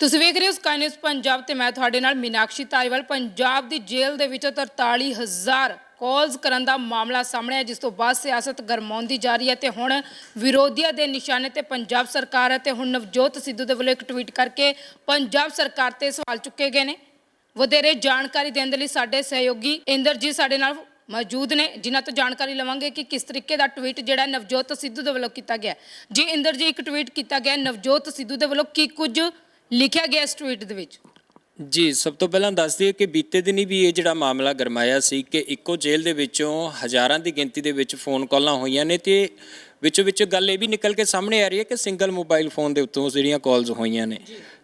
ਤੁਸੀਂ ਵੇਖ ਰਹੇ ਹੋ ਸਕਾਈ ਨਿਊਜ਼ ਪੰਜਾਬ ਤੇ ਮੈਂ ਤੁਹਾਡੇ ਨਾਲ ਮੀਨਾਕਸ਼ੀ ਧਾਰੀਵਾਲ। ਪੰਜਾਬ ਦੀ ਜੇਲ੍ਹ ਦੇ ਵਿੱਚੋਂ 43000 ਕਾਲਸ ਕਰਨ ਦਾ ਮਾਮਲਾ ਸਾਹਮਣੇ ਆਇਆ, ਜਿਸ ਤੋਂ ਬਾਅਦ ਸਿਆਸਤ ਗਰਮਾਉਂਦੀ ਜਾ ਰਹੀ ਹੈ ਤੇ ਹੁਣ ਵਿਰੋਧੀਆਂ ਦੇ ਨਿਸ਼ਾਨੇ ਤੇ ਪੰਜਾਬ ਸਰਕਾਰ ਹੈ ਤੇ ਹੁਣ ਨਵਜੋਤ ਸਿੱਧੂ ਦੇ ਵੱਲੋਂ ਇੱਕ ਟਵੀਟ ਕਰਕੇ ਪੰਜਾਬ ਸਰਕਾਰ ਤੇ ਸਵਾਲ ਚੁੱਕੇ ਗਏ ਨੇ। ਵਧੇਰੇ ਜਾਣਕਾਰੀ ਦੇਣ ਦੇ ਲਈ ਸਾਡੇ ਸਹਿਯੋਗੀ ਇੰਦਰ ਜੀ ਸਾਡੇ ਨਾਲ ਮੌਜੂਦ ਨੇ, ਜਿਨ੍ਹਾਂ ਤੋਂ ਜਾਣਕਾਰੀ ਲਵਾਂਗੇ ਕਿ ਕਿਸ ਤਰੀਕੇ ਦਾ ਟਵੀਟ ਜਿਹੜਾ ਨਵਜੋਤ ਸਿੱਧੂ ਦੇ ਵੱਲੋਂ ਕੀਤਾ ਗਿਆ। ਜੀ ਇੰਦਰ ਜੀ, ਇੱਕ ਟਵੀਟ ਕੀਤਾ ਗਿਆ, ਨਵਜੋਤ ਸਿੱਧੂ ਦੇ ਵੱਲੋਂ ਕੀ ਕੁਝ ਲਿਖਿਆ ਗਿਆ ਇਸ ਟਵੀਟ ਦੇ ਵਿੱਚ। ਜੀ ਸਭ ਤੋਂ ਪਹਿਲਾਂ ਦੱਸ ਦਈਏ ਕਿ ਬੀਤੇ ਦਿਨੀ ਵੀ ਇਹ ਜਿਹੜਾ ਮਾਮਲਾ ਗਰਮਾਇਆ ਸੀ ਕਿ ਇੱਕੋ ਜੇਲ੍ਹ ਦੇ ਵਿੱਚੋਂ ਹਜ਼ਾਰਾਂ ਦੀ ਗਿਣਤੀ ਦੇ ਵਿੱਚ ਫੋਨ ਕਾਲਾਂ ਹੋਈਆਂ ਨੇ ਤੇ ਵਿੱਚੋਂ ਵਿੱਚ ਗੱਲ ਇਹ ਵੀ ਨਿਕਲ ਕੇ ਸਾਹਮਣੇ ਆ ਰਹੀ ਹੈ ਕਿ ਸਿੰਗਲ ਮੋਬਾਈਲ ਫੋਨ ਦੇ ਉੱਤੋਂ ਜਿਹੜੀਆਂ ਕਾਲਸ ਹੋਈਆਂ ਨੇ।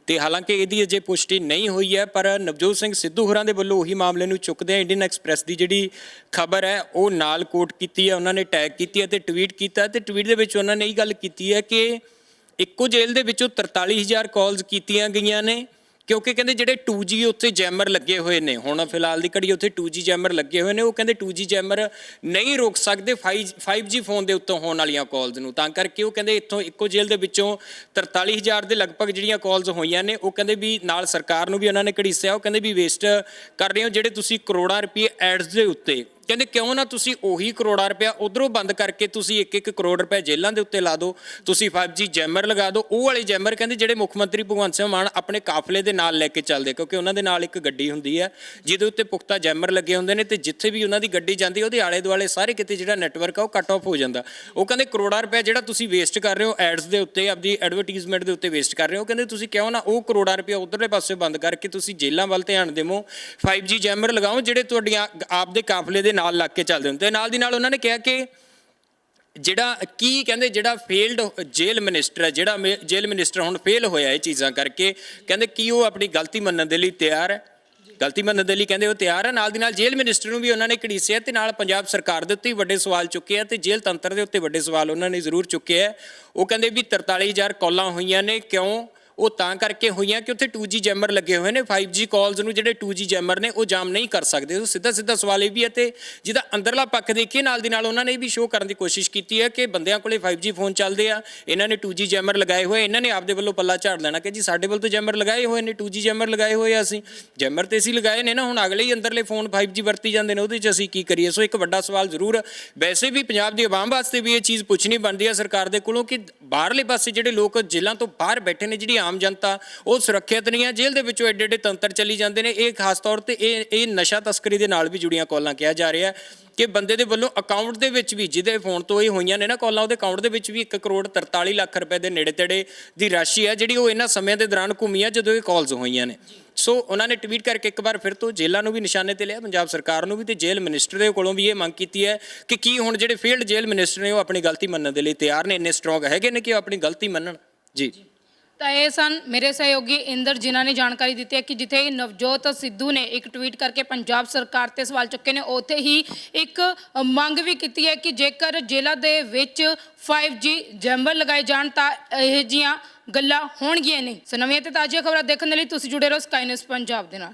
ਤੇ ਹਾਲਾਂਕਿ ਇਹਦੀ ਅਜੇ ਪੁਸ਼ਟੀ ਨਹੀਂ ਹੋਈ ਹੈ ਪਰ ਨਵਜੋਤ ਸਿੰਘ ਸਿੱਧੂ ਹੋਰਾਂ ਦੇ ਵੱਲੋਂ ਉਹੀ ਮਾਮਲੇ ਨੂੰ ਚੁੱਕਦੇ ਆ ਇੰਡੀਅਨ ਐਕਸਪ੍ਰੈਸ ਦੀ ਜਿਹੜੀ ਖਬਰ ਹੈ ਉਹ ਨਾਲ ਕੋਟ ਕੀਤੀ ਹੈ ਉਹਨਾਂ ਨੇ ਟੈਗ ਕੀਤੀ ਹੈ ਤੇ ਟਵੀਟ ਕੀਤਾ ਤੇ ਟਵੀਟ ਦੇ ਵਿੱਚ ਉਹਨਾਂ ਨੇ ਇਹ ਗੱਲ ਕੀਤੀ ਹੈ ਕਿ ਇੱਕੋ ਜੇਲ੍ਹ ਦੇ ਵਿੱਚੋਂ 43000 ਕਾਲਸ ਕੀਤੀਆਂ ਗਈਆਂ ਨੇ, ਕਿਉਂਕਿ ਕਹਿੰਦੇ ਜਿਹੜੇ 2G ਉੱਥੇ ਜੈਮਰ ਲੱਗੇ ਹੋਏ ਨੇ, ਹੁਣ ਫਿਲਹਾਲ ਦੀ ਘੜੀ ਉੱਥੇ 2G ਜੈਮਰ ਲੱਗੇ ਹੋਏ ਨੇ, ਉਹ ਕਹਿੰਦੇ 2G ਜੈਮਰ ਨਹੀਂ ਰੋਕ ਸਕਦੇ 5 5G ਫੋਨ ਦੇ ਉੱਤੋਂ ਹੋਣ ਵਾਲੀਆਂ ਕਾਲਸ ਨੂੰ, ਤਾਂ ਕਰਕੇ ਉਹ ਕਹਿੰਦੇ ਇੱਥੋਂ ਇੱਕੋ ਜੇਲ੍ਹ ਦੇ ਵਿੱਚੋਂ 43000 ਦੇ ਲਗਭਗ ਜਿਹੜੀਆਂ ਕਾਲਸ ਹੋਈਆਂ ਨੇ, ਉਹ ਕਹਿੰਦੇ ਵੀ ਨਾਲ ਸਰਕਾਰ ਨੂੰ ਵੀ ਉਹਨਾਂ ਨੇ ਘੜੀਸਿਆ, ਉਹ ਕਹਿੰਦੇ ਵੀ ਵੇਸਟ ਕਰ ਰਹੇ ਹੋ, ਜਿਹੜੇ ਤੁਸੀਂ ਕਰੋੜਾਂ ਰੁਪਏ ਐਡਸ ਦੇ ਉੱਤੇ ਕਹਿੰਦੇ ਕਿਉਂ ਨਾ ਤੁਸੀਂ ਉਹੀ ਕਰੋੜਾਂ ਰੁਪਇਆ ਉਧਰੋਂ ਬੰਦ ਕਰਕੇ ਤੁਸੀਂ 1-1 ਕਰੋੜ ਰੁਪਇਆ ਜੇਲ੍ਹਾਂ ਦੇ ਉੱਤੇ ਲਾ ਦਿਓ, ਤੁਸੀਂ 5G ਜੈਮਰ ਲਗਾ ਦਿਓ, ਉਹ ਵਾਲੇ ਜੈਮਰ ਕਹਿੰਦੇ ਜਿਹੜੇ ਮੁੱਖ ਮੰਤਰੀ ਭਗਵੰਤ ਸਿੰਘ ਮਾਨ ਆਪਣੇ ਕਾਫਲੇ ਦੇ ਨਾਲ ਲੈ ਕੇ ਚੱਲਦੇ, ਕਿਉਂਕਿ ਉਹਨਾਂ ਦੇ ਨਾਲ ਇੱਕ ਗੱਡੀ ਹੁੰਦੀ ਹੈ, ਜਿਹਦੇ ਉੱਤੇ ਪੁਖਤਾ ਜੈਮਰ ਲੱਗੇ ਹੁੰਦੇ ਨੇ ਤੇ ਜਿੱਥੇ ਵੀ ਉਹਨਾਂ ਦੀ ਗੱਡੀ ਜਾਂਦੀ ਉਹਦੇ ਆਲੇ ਦੁਆਲੇ ਸਾਰੇ ਕਿਤੇ ਜਿਹੜਾ ਨੈਟਵਰਕ ਆ, ਉਹ ਕੱਟ ਆਫ ਹੋ ਜਾਂਦਾ। ਉਹ ਕਹਿੰਦੇ ਕਰੋੜਾਂ ਰੁਪਇਆ ਜਿਹੜਾ ਤੁਸੀਂ ਵੇਸਟ ਕਰ ਰਹੇ ਹੋ ਐਡਸ ਦੇ ਉੱਤੇ, ਆਪਦੀ ਐਡਵਰਟਾਈਜ਼ਮੈਂਟ ਦੇ ਉੱਤੇ ਵੇਸਟ ਕਰ ਰਹੇ ਹੋ ਕਹਿੰਦੇ ਤੁਸੀਂ ਕਿਉਂ ਨਾ ਉਹ ਕਰੋੜਾਂ ਰੁਪਇਆ ਉਧਰਲੇ ਪਾਸੇ ਬੰਦ ਕਰਕੇ ਤੁਸੀਂ ਜੇਲ੍ਹਾਂ ਵੱਲ ਧਿਆਨ ਦੇਵੋ 5G ਜੈਮਰ ਲਗਾਓ, ਜਿਹੜੇ ਤੁਹਾਡੀਆਂ ਆਪਦੇ ਕਾਫਲੇ ਦੇ ਨਾਲ ਲੱਗ ਕੇ ਚੱਲਦੇ ਹੁੰਦੇ। ਤੇ ਨਾਲ ਦੀ ਨਾਲ ਉਹਨਾਂ ਨੇ ਕਿਹਾ ਕਿ ਜਿਹੜਾ ਕੀ ਕਹਿੰਦੇ ਜਿਹੜਾ ਫੇਲਡ ਜੇਲ੍ਹ ਮਿਨਿਸਟਰ ਹੈ, ਜਿਹੜਾ ਮੇ- ਮਿਨਿਸਟਰ ਹੁਣ ਫੇਲ ਹੋਇਆ ਇਹ ਚੀਜ਼ਾਂ ਕਰਕੇ, ਕਹਿੰਦੇ ਕੀ ਉਹ ਆਪਣੀ ਗਲਤੀ ਮੰਨਣ ਦੇ ਲਈ ਤਿਆਰ ਹੈ। ਗਲਤੀ ਮੰਨਣ ਦੇ ਲਈ ਕਹਿੰਦੇ ਉਹ ਤਿਆਰ ਹੈ। ਨਾਲ ਦੀ ਨਾਲ ਜੇਲ੍ਹ ਮਿਨਿਸਟਰ ਨੂੰ ਵੀ ਉਹਨਾਂ ਨੇ ਘੜੀਸਿਆ ਤੇ ਨਾਲ ਪੰਜਾਬ ਸਰਕਾਰ ਦੇ ਉੱਤੇ ਵੀ ਵੱਡੇ ਸਵਾਲ ਚੁੱਕੇ ਆ ਤੇ ਜੇਲ੍ਹ ਤੰਤਰ ਦੇ ਉੱਤੇ ਵੱਡੇ ਸਵਾਲ ਉਹਨਾਂ ਨੇ ਜ਼ਰੂਰ ਚੁੱਕੇ ਆ ਉਹ ਕਹਿੰਦੇ ਵੀ 43000 ਕਾਲਾਂ ਹੋਈਆਂ ਨੇ, ਕਿਉਂ? ਉਹ ਤਾਂ ਕਰਕੇ ਹੋਈਆਂ ਕਿ ਉੱਥੇ 2G ਜੈਮਰ ਲੱਗੇ ਹੋਏ ਨੇ 5G ਕਾਲਸ ਨੂੰ ਜਿਹੜੇ 2G ਜੈਮਰ ਨੇ, ਉਹ ਜਾਮ ਨਹੀਂ ਕਰ ਸਕਦੇ। ਉਹ ਸਿੱਧਾ ਸਿੱਧਾ ਸਵਾਲ ਇਹ ਵੀ ਹੈ ਤੇ ਜਿਹਦਾ ਅੰਦਰਲਾ ਪੱਖ ਦੇਖੀਏ, ਨਾਲ ਦੀ ਨਾਲ ਉਹਨਾਂ ਨੇ ਇਹ ਵੀ ਸ਼ੋਅ ਕਰਨ ਦੀ ਕੋਸ਼ਿਸ਼ ਕੀਤੀ ਹੈ ਕਿ ਬੰਦਿਆਂ ਕੋਲੇ 5G ਫੋਨ ਚੱਲਦੇ ਆ, ਇਹਨਾਂ ਨੇ 2G ਜੈਮਰ ਲਗਾਏ ਹੋਏ, ਇਹਨਾਂ ਨੇ ਆਪਦੇ ਵੱਲੋਂ ਪੱਲਾ ਝਾੜ ਲੈਣਾ ਕਿ ਜੀ ਸਾਡੇ ਵੱਲ ਤਾਂ ਜੈਮਰ ਲਗਾਏ ਹੋਏ ਨੇ 2G ਜੈਮਰ ਲਗਾਏ ਹੋਏ ਆ ਅਸੀਂ। ਜੈਮਰ ਤੇ ਅਸੀਂ ਲਗਾਏ ਨੇ ਨਾ, ਹੁਣ ਅਗਲੇ ਹੀ ਅੰਦਰਲੇ ਫੋਨ 5G ਵਰਤੀ ਜਾਂਦੇ ਨੇ, ਉਹਦੇ 'ਚ ਅਸੀਂ ਕੀ ਕਰੀਏ? ਸੋ ਇੱਕ ਵੱਡਾ ਸਵਾਲ ਜ਼ਰੂਰ ਵੈਸੇ ਵੀ ਪੰਜਾਬ ਦੀ ਆਵਾਮ ਵਾਸਤੇ ਵੀ ਇਹ ਚੀਜ਼ ਪੁੱਛਣੀ ਬਣਦੀ ਹੈ ਸਰਕਾਰ ਦੇ ਕੋਲੋਂ ਕਿ ਬਾਹਰਲੇ ਪਾਸੇ ਜਿਹੜੇ ਲੋਕ ਜੇਲ੍ਹਾਂ ਤੋਂ ਬਾਹਰ ਬੈਠੇ ਨੇ, ਜਿਹੜੀ ਆਮ ਜਨਤਾ, ਉਹ ਸੁਰੱਖਿਅਤ ਨਹੀਂ ਹੈ। ਜੇਲ੍ਹ ਦੇ ਵਿੱਚੋਂ ਐਡੇ ਐਡੇ ਤੰਤਰ ਚੱਲੀ ਜਾਂਦੇ ਨੇ। ਇਹ ਖਾਸ ਤੌਰ ਤੇ ਇਹ ਇਹ ਨਸ਼ਾ ਤਸਕਰੀ ਦੇ ਨਾਲ ਵੀ ਜੁੜੀਆਂ ਕਾਲਾਂ ਕਿਹਾ ਜਾ ਰਿਹਾ ਕਿ ਬੰਦੇ ਦੇ ਵੱਲੋਂ ਅਕਾਊਂਟ ਦੇ ਵਿੱਚ ਵੀ, ਜਿਹਦੇ ਫੋਨ ਤੋਂ ਇਹ ਹੋਈਆਂ ਨੇ ਨਾ ਕਾਲਾਂ, ਉਹਦੇ ਅਕਾਊਂਟ ਦੇ ਵਿੱਚ ਵੀ 1 ਕਰੋੜ 43 ਲੱਖ ਰੁਪਏ ਦੇ ਨੇੜੇ ਤੇੜੇ ਦੀ ਰਾਸ਼ੀ ਹੈ, ਜਿਹੜੀ ਉਹ ਇਹਨਾਂ ਸਮਿਆਂ ਦੇ ਦੌਰਾਨ ਘੁੰਮੀ ਹੈ, ਜਦੋਂ ਇਹ ਕਾਲਸ ਹੋਈਆਂ ਨੇ। ਸੋ ਉਹਨਾਂ ਨੇ ਟਵੀਟ ਕਰਕੇ ਇੱਕ ਵਾਰ ਫਿਰ ਤੋਂ ਜੇਲ੍ਹਾਂ ਨੂੰ ਵੀ ਨਿਸ਼ਾਨੇ ਤੇ ਲਿਆ, ਪੰਜਾਬ ਸਰਕਾਰ ਨੂੰ ਵੀ ਤੇ ਜੇਲ੍ਹ ਮਿਨਿਸਟਰ ਦੇ ਕੋਲੋਂ ਵੀ ਇਹ ਮੰਗ ਕੀਤੀ ਹੈ ਕਿ ਕੀ ਹੁਣ ਜਿਹੜੇ ਫੀਲਡ ਜੇਲ੍ਹ ਮਿਨਿਸਟਰ ਨੇ ਉਹ ਆਪਣੀ ਗਲਤੀ ਮੰਨਣ ਦੇ ਲਈ ਤਿਆਰ ਨੇ, ਇੰਨੇ ਸਟਰੋਂਗ ਹੈਗੇ ਨੇ ਕਿ ਉਹ ਆਪਣੀ ਗਲਤੀ ਮੰਨਣ? ਜੀ। ਤਾਂ ਇਹ ਸਨ ਮੇਰੇ ਸਹਿਯੋਗੀ ਇੰਦਰ ਜਿਨ੍ਹਾਂ ਨੇ ਜਾਣਕਾਰੀ ਦਿੱਤੀ ਹੈ ਕਿ ਜਿੱਥੇ ਨਵਜੋਤ ਸਿੱਧੂ ਨੇ ਇੱਕ ਟਵੀਟ ਕਰਕੇ ਪੰਜਾਬ ਸਰਕਾਰ ਤੇ ਸਵਾਲ ਚੁੱਕੇ ਨੇ, ਉੱਥੇ ਹੀ ਇੱਕ ਮੰਗ ਵੀ ਕੀਤੀ ਹੈ ਕਿ ਜੇਕਰ ਜ਼ਿਲ੍ਹਾ ਦੇ ਵਿੱਚ 5G ਜੈਮਰ ਲਗਾਏ ਜਾਣ ਤਾਂ ਇਹ ਜੀਆਂ ਗੱਲਾਂ ਹੋਣਗੀਆਂ ਨਹੀਂ। ਸੋ ਨਵੀਆਂ ਤੇ ਤਾਜ਼ੀਆਂ ਖਬਰਾਂ ਦੇਖਣ ਦੇ ਲਈ ਤੁਸੀਂ ਜੁੜੇ ਰਹੋ ਸਕਾਈ ਨਿਊਜ਼ ਪੰਜਾਬ ਦੇ ਨਾਲ।